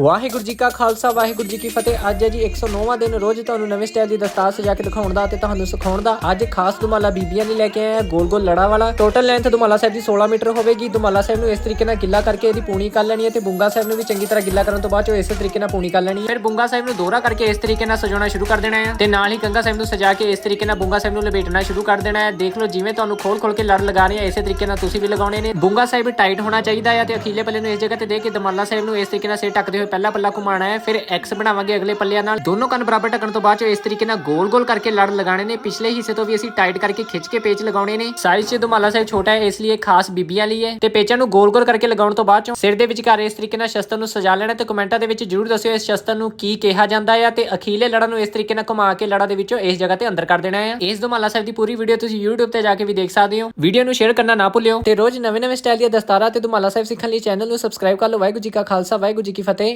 ਵਾਹਿਗੁਰੂ ਜੀ ਕਾ ਖਾਲਸਾ, ਵਾਹਿਗੁਰੂ ਜੀ ਕੀ ਫਤਿਹ। ਅੱਜ ਹੈ ਜੀ 109ਵਾਂ ਦਿਨ। ਰੋਜ਼ ਤੁਹਾਨੂੰ ਨਵੇਂ ਸਟਾਈਲ ਦੀ ਦਸਤਾਰ ਸਜਾ ਕੇ ਦਿਖਾਉਣ ਦਾ ਤੇ ਤੁਹਾਨੂੰ ਸਿਖਾਉਣ ਦਾ ਅੱਜ ਖਾਸ ਦੁਮਾਲਾ ਬੀਬੀਆਂ ਨੇ ਲੈ ਕੇ ਆਇਆ। ਗੋਲ ਗੋਲ ਲੜਾ ਵਾਲਾ। ਟੋਟਲ ਲੈਂਥ ਦੁਮਾਲਾ ਸਾਹਿਬ ਦੀ 16 ਮੀਟਰ ਹੋਵੇਗੀ। ਦੁਮਾਲਾ ਸਾਹਿਬ ਨੂੰ ਇਸ ਤਰੀਕੇ ਨਾਲ ਗਿੱਲਾ ਕਰਕੇ ਇਹਦੀ ਪੂਣੀ ਕਰ ਲੈਣੀ ਹੈ ਤੇ ਬੁੰਗਾ ਸਾਹਿਬ ਨੂੰ ਵੀ ਚੰਗੀ ਤਰ੍ਹਾਂ ਗਿੱਲਾ ਕਰਨ ਤੋਂ ਬਾਅਦ ਚੋਂ ਇਸੇ ਤਰੀਕੇ ਨਾਲ ਪੂਣੀ ਕਰ ਲੈਣੀ ਹੈ। ਫਿਰ ਬੁੰਗਾ ਸਾਹਿਬ ਨੂੰ ਦੋਹਰਾ ਕਰਕੇ ਇਸ ਤਰੀਕੇ ਨਾਲ ਸਜਾਉਣਾ ਸ਼ੁਰੂ ਕਰ ਦੇਣਾ ਹੈ ਤੇ ਨਾਲ ਹੀ ਗੰਗਾ ਸਾਹਿਬ ਨੂੰ ਸਜਾ ਕੇ ਇਸ ਤਰੀਕੇ ਨਾਲ ਬੁੰਗਾ ਸਾਹਿਬ ਨੂੰ ਲਪੇਟਣਾ ਸ਼ੁਰੂ ਕਰ ਦੇਣਾ ਹੈ। ਦੇਖ ਲਓ ਜਿਵੇਂ ਤੁਹਾਨੂੰ ਖੋਲ ਖੋਲ ਕੇ ਲੜ ਲਗਾ ਰਹੇ ਆ, ਇਸੇ ਤਰੀਕੇ ਨਾਲ ਤੁਸੀਂ ਵੀ ਲਗਾਉਣੇ ਨੇ। ਬੁੰਗਾ ਸਾਹਿਬ ਟਾਈਟ ਹੋਣਾ ਚਾਹੀਦਾ ਹੈ ਤੇ ਅਖੀਲੇ ਪੱਲੇ ਨੂੰ ਇਸ ਜਗ੍ਹਾ ਤੇ ਦੇ ਕੇ ਦੁਮਾਲਾ ਸਾਹਿਬ ਨੂੰ ਇਸ ਤਰੀਕੇ ਨਾਲ ਸਿਰ ਟੱਕਦੇ ਹੋਏ ਪਹਿਲਾ ਪੱਲਾ ਘੁਮਾਉਣਾ ਹੈ, ਫਿਰ ਐਕਸ ਬਣਾਵਾਂਗੇ ਅਗਲੇ ਪੱਲਿਆਂ ਨਾਲ। ਦੋਨੋਂ ਕੰਨ ਬਰਾਬਰ ਢੱਕਣ ਤੋਂ ਬਾਅਦ ਚ ਇਸ ਤਰੀਕੇ ਨਾਲ ਗੋਲ-ਗੋਲ ਕਰਕੇ ਲੜ ਲਗਾਣੇ ਨੇ। ਪਿਛਲੇ ਹਿੱਸੇ ਤੋਂ ਵੀ ਅਸੀਂ ਟਾਈਟ ਕਰਕੇ ਖਿੱਚ ਕੇ ਪੇਚ ਲਗਾਉਣੇ ਨੇ। ਸਾਈਜ਼ 'ਚ ਦੁਮਾਲਾ ਸਾਹਿਬ ਛੋਟਾ ਹੈ, ਇਸ ਲਈ ਇਹ ਖਾਸ ਬੀਬੀਆਂ ਲਈ ਹੈ। ਤੇ ਪੇਚਾਂ ਨੂੰ ਗੋਲ-ਗੋਲ ਕਰਕੇ ਲਗਾਉਣ ਤੋਂ ਬਾਅਦ ਚੋਂ ਸਿਰ ਦੇ ਵਿਚਕਾਰ ਇਸ ਤਰੀਕੇ ਨਾਲ ਸ਼ਸਤਰ ਨੂੰ ਸਜਾ ਲੈਣਾ ਤੇ ਕਮੈਂਟਾਂ ਦੇ ਵਿੱਚ ਜਰੂਰ ਦੱਸਿਓ ਇਸ ਸ਼ਸਤਰ ਨੂੰ ਕੀ ਕਿਹਾ ਜਾਂਦਾ ਹੈ ਤੇ ਅਖੀਲੇ ਲੜਾਂ ਨੂੰ ਇਸ ਤਰੀਕੇ ਨਾਲ ਘੁਮਾ ਕੇ ਲੜਾ ਦੇ ਵਿੱਚੋਂ ਇਸ ਜਗ੍ਹਾ ਤੇ ਅੰਦਰ ਕਰ ਦੇਣਾ ਹੈ ਇਸ ਦੁਮਾਲਾ ਸਾਹਿਬ ਦੀ ਪੂਰੀ ਵੀਡੀਓ ਤੁਸੀਂ YouTube ਤੇ ਜਾ ਕੇ ਵੀ ਦੇਖ ਸਕਦੇ ਹੋ। ਵੀਡੀਓ ਨੂੰ ਸ਼ੇਅਰ ਕਰਨਾ ਨਾ ਭੁੱਲਿਓ ਤੇ ਰੋਜ਼ ਨਵੇਂ-ਨਵੇਂ ਸਟਾਈਲ ਦੀਆਂ ਦਸਤਾਰਾਂ ਤੇ ਦੁਮਾਲਾ ਸਾਹਿਬ ਸਿੱਖਣ ਲਈ ਚੈਨਲ ਨੂੰ ਸਬਸਕ੍ਰਾਈਬ ਕਰ ਲਓ। ਵਾਹਿਗੁਰੂ ਜੀ ਕਾ ਖਾਲਸਾ, ਵਾਹਿਗੁਰੂ ਜੀ ਕੀ ਫਤਿਹ।